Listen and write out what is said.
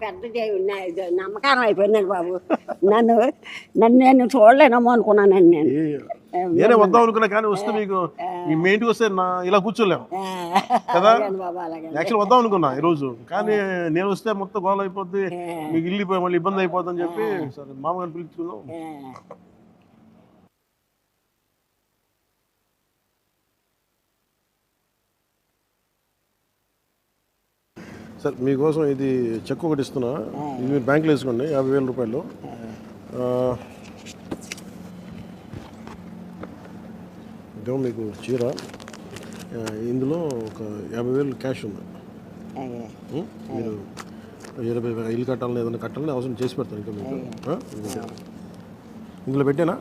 పెద్ద దేవుడు నా- నమ్మకారం అయిపోయిందండి బాబు. నన్ను నన్ను నేను చూడలేనమ్మో అనుకున్నానండి నేను నేనే. వద్దాం అనుకున్నా కానీ వస్తే మీకు ఈ మీ ఇంటికి వస్తే నా ఇలా కూర్చోలేము. కదా? యాక్చువల్ వద్దాం అనుకున్నా ఈ రోజు కానీ నేను వస్తే మొత్తం గోల అయిపోద్ది మీకు ఇల్లు మళ్ళీ ఇబ్బంది అయిపోద్దని చెప్పి సరే మామగారిని పిలుచుకుందాం. సార్ మీకోసం ఇది చెక్ ఒకటి ఇస్తున్నా. ఇది మీరు బ్యాంకులో వేసుకోండి యాభై వేల రూపాయలు. ఇదేమో మీకు చీర. ఇందులో ఒక యాభై వేలు క్యాష్ ఉంది? మీరు ఇరవై ఇల్లు కట్టాలని ఏదైనా కట్టాలని అవసరం చేసి పెడతాను ఇంకా మీకు? ఇందులో పెట్టానా?